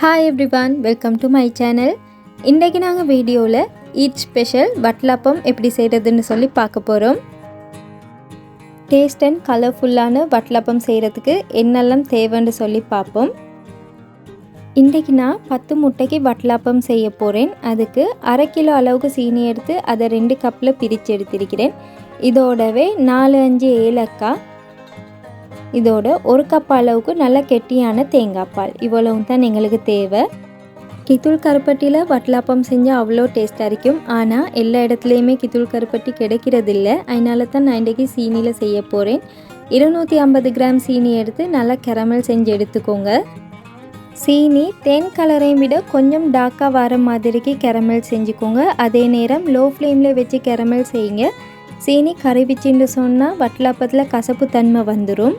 Hi everyone welcome to my channel இன்றைக்கி நாங்கள் வீடியோவில் ஈட் ஸ்பெஷல் வட்லாப்பம் எப்படி செய்கிறதுன்னு சொல்லி பார்க்க போகிறோம் டேஸ்ட் அண்ட் கலர்ஃபுல்லான வட்லாப்பம் செய்கிறதுக்கு என்னெல்லாம் தேவைன்னு சொல்லி பார்ப்போம். இன்றைக்கி நான் பத்து முட்டைக்கு வட்லாப்பம் செய்ய போகிறேன் அதுக்கு அரை கிலோ அளவுக்கு சீனி எடுத்து அதை ரெண்டு கப்பில் பிரித்து எடுத்திருக்கிறேன். இதோடவே நாலு அஞ்சு ஏலக்காய் இதோட ஒரு கப் அளவுக்கு நல்ல கெட்டியான தேங்காய் பால். இவ்வளவு தான் எங்களுக்கு தேவை. கித்துள் கருப்பட்டியில் வட்டலாப்பம் செஞ்சால் அவ்வளோ டேஸ்ட்டாக இருக்கும். ஆனால் எல்லா இடத்துலையுமே கித்துள் கருப்பட்டி கிடைக்கிறதில்ல. அதனால தான் நான் இன்றைக்கி சீனியில் செய்ய போகிறேன் இருநூற்றி ஐம்பது கிராம் சீனி எடுத்து நல்லா கெரமல் செஞ்சு எடுத்துக்கோங்க. சீனி தேன் கலரையும் விட கொஞ்சம் டார்க்காக வர மாதிரிக்கு கெரமல் செஞ்சுக்கோங்க. அதே நேரம் லோ ஃப்ளேமில் வச்சு கெரமல் செய்யுங்க. சீனி கரைவிச்சின்னு சொன்னால் வட்டலாப்பத்தில் கசப்பு தன்மை வந்துடும்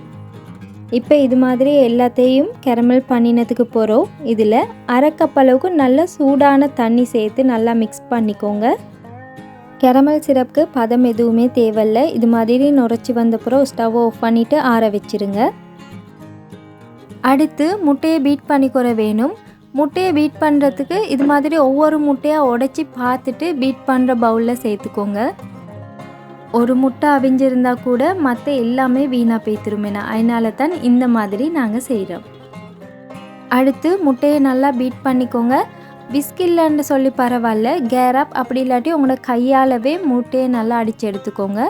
இப்போ இது மாதிரி எல்லாத்தையும் கெரமல் பண்ணினதுக்கு போகிறோம் இதில் அரை கப் அளவுக்கு நல்ல சூடான தண்ணி சேர்த்து நல்லா மிக்ஸ் பண்ணிக்கோங்க. கெரமல் சிரப்புக்கு பதம் எதுவுமே தேவையில்லை. இது மாதிரி நுரைச்சி வந்தப்புறம் ஸ்டவ் ஆஃப் பண்ணிவிட்டு ஆற வச்சிருங்க. அடுத்து முட்டையை பீட் பண்ணிக்கிற வேணும். முட்டையை பீட் பண்ணுறதுக்கு இது மாதிரி ஒவ்வொரு முட்டையாக உடச்சி பார்த்துட்டு பீட் பண்ணுற பவுலில் சேர்த்துக்கோங்க. ஒரு முட்டை அவிஞ்சிருந்தா கூட மற்ற எல்லாமே வீணாக போய்த்திருமேனா அதனால தான் இந்த மாதிரி நாங்கள் செய்கிறோம் அடுத்து முட்டையை நல்லா பீட் பண்ணிக்கோங்க. விஸ்கில்லன்னு சொல்லி பரவாயில்ல கேரப் அப்படி இல்லாட்டி உங்களோட கையாலவே முட்டையை நல்லா அடித்து எடுத்துக்கோங்க.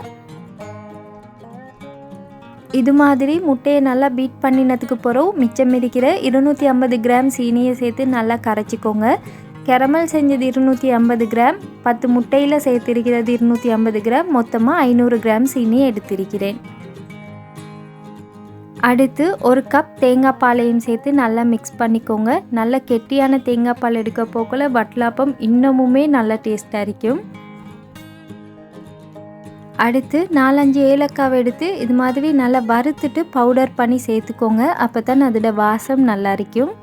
இது மாதிரி முட்டையை நல்லா பீட் பண்ணினதுக்கு பிறகு மிச்சம் இருக்கிற இருநூற்றி ஐம்பது கிராம் சீனியை சேர்த்து நல்லா கரைச்சிக்கோங்க. கெரமல் செஞ்சது இருநூற்றி ஐம்பது கிராம் பத்து முட்டையில் சேர்த்திருக்கிறது இருநூற்றி ஐம்பது கிராம் மொத்தமாக ஐநூறு கிராம் சீனி எடுத்திருக்கிறேன். அடுத்து ஒரு கப் தேங்காய் பாலையும் சேர்த்து நல்லா மிக்ஸ் பண்ணிக்கோங்க. நல்ல கெட்டியான தேங்காய் பால் எடுக்க போக்கில் வட்லாப்பம் இன்னமுமே நல்ல டேஸ்ட்டாக இருக்கும். அடுத்து நாலஞ்சு ஏலக்காவை எடுத்து இது மாதிரி நல்லா வறுத்துட்டு பவுடர் பண்ணி சேர்த்துக்கோங்க. அப்போ தான் அதோட வாசம் நல்லா இருக்கும்.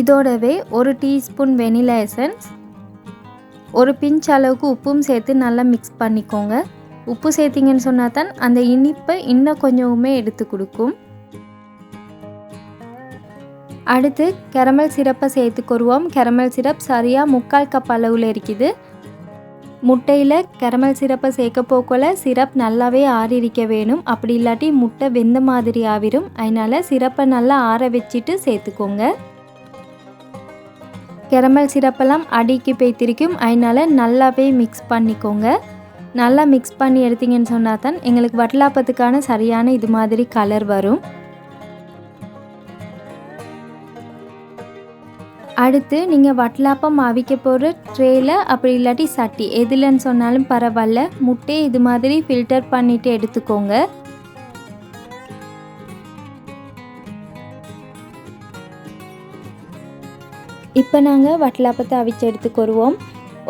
இதோடவே ஒரு டீஸ்பூன் வெனிலா எசன்ஸ் ஒரு பிஞ்ச் அளவுக்கு உப்பும் சேர்த்து நல்லா மிக்ஸ் பண்ணிக்கோங்க. உப்பு சேர்த்திங்கன்னு சொன்னால் தான் அந்த இனிப்பை இன்னும் கொஞ்சமுமே எடுத்து கொடுக்கும். அடுத்து கெரமல் சிரப்பை சேர்த்துக்கொருவோம் கெரமல் சிரப் சரியாக முக்கால் கப் அளவில் இருக்குது. முட்டையில் கெரமல் சிரப்பை சேர்க்க போக்கல சிரப் நல்லாவே ஆறிருக்க வேணும். அப்படி இல்லாட்டி முட்டை வெந்த மாதிரி ஆவிரும். அதனால் சிரப்பை நல்லா ஆற வச்சுட்டு சேர்த்துக்கோங்க. கெரமல் சிரப்பெல்லாம் அடிக்கு பேத்திருக்கும். அதனால் நல்லாவே மிக்ஸ் பண்ணிக்கோங்க. நல்லா மிக்ஸ் பண்ணி எடுத்தீங்கன்னு சொன்னால் தான் எங்களுக்கு வட்டலாப்பத்துக்கான சரியான இது மாதிரி கலர் வரும். அடுத்து நீங்கள் வட்டலாப்பம் அவிக்க போகிற ட்ரேயில் அப்படி இல்லாட்டி சட்டி எதுலன்னு சொன்னாலும் பரவாயில்ல. முட்டையை இது மாதிரி ஃபில்டர் பண்ணிவிட்டு எடுத்துக்கோங்க. இப்போ நாங்கள் வட்டலாப்பத்தை அவிச்சு எடுத்துக்கொருவோம்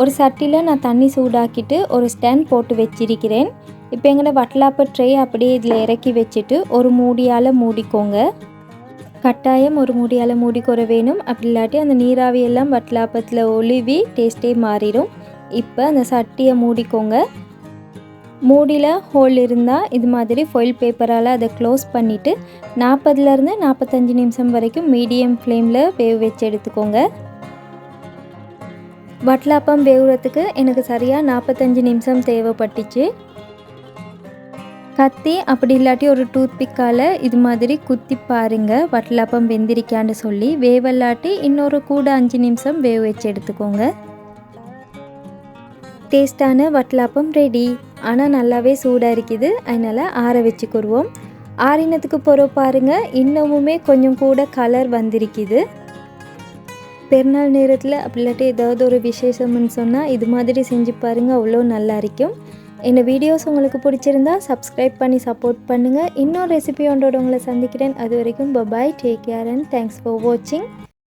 ஒரு சட்டியில் நான் தண்ணி சூடாக்கிட்டு ஒரு ஸ்டாண்ட் போட்டு வச்சிருக்கிறேன். இப்போ எங்களோட வட்டலாப்ப ட்ரே அப்படியே இதில் இறக்கி வச்சுட்டு ஒரு மூடியால் மூடிக்கோங்க. கட்டாயம் ஒரு மூடியால் மூடிக்கொற வேணும். அப்படி இல்லாட்டி அந்த நீராவியெல்லாம் வட்டலாப்பத்தில் ஒழுவி டேஸ்ட்டே மாறிடும் இப்போ அந்த சட்டியை மூடிக்கோங்க. மூடியில் ஹோல் இருந்தால் இது மாதிரி ஃபொயில் பேப்பரால் அதை க்ளோஸ் பண்ணிவிட்டு நாற்பதுலேருந்து நாற்பத்தஞ்சு நிமிஷம் வரைக்கும் மீடியம் ஃப்ளேமில் வேக வச்சு எடுத்துக்கோங்க. வட்லாப்பம் வேகுறதுக்கு எனக்கு சரியாக நாற்பத்தஞ்சு நிமிஷம் தேவைப்பட்டுச்சு. கத்தி அப்படி இல்லாட்டி ஒரு டூத் பிக்கால் இது மாதிரி குத்தி பாருங்கள் வட்லாப்பம் வெந்திரிக்கான்னு சொல்லி வேவல்லாட்டி இன்னொரு கூட அஞ்சு நிமிஷம் வேக வச்சு எடுத்துக்கோங்க. டேஸ்டான வட்லாப்பம் ரெடி ஆனால் நல்லாவே சூடாக இருக்குது. அதனால் ஆற வச்சுக்கிடுவோம் ஆறினத்துக்கு போகிற பாருங்கள் இன்னமுமே கொஞ்சம் கூட கலர் வந்திருக்குது. பெருநாள் நேரத்தில் அப்படி இல்லாட்டி ஏதாவது ஒரு விசேஷம்னு சொன்னால் இது மாதிரி செஞ்சு பாருங்கள் அவ்வளோ நல்லா இருக்கும். இந்த வீடியோஸ் உங்களுக்கு பிடிச்சிருந்தா சப்ஸ்கிரைப் பண்ணி சப்போர்ட் பண்ணுங்கள் இன்னொரு ரெசிபி ஒன்றோட உங்களை சந்திக்கிறேன். அது வரைக்கும் bye bye take care and thanks for வாட்சிங்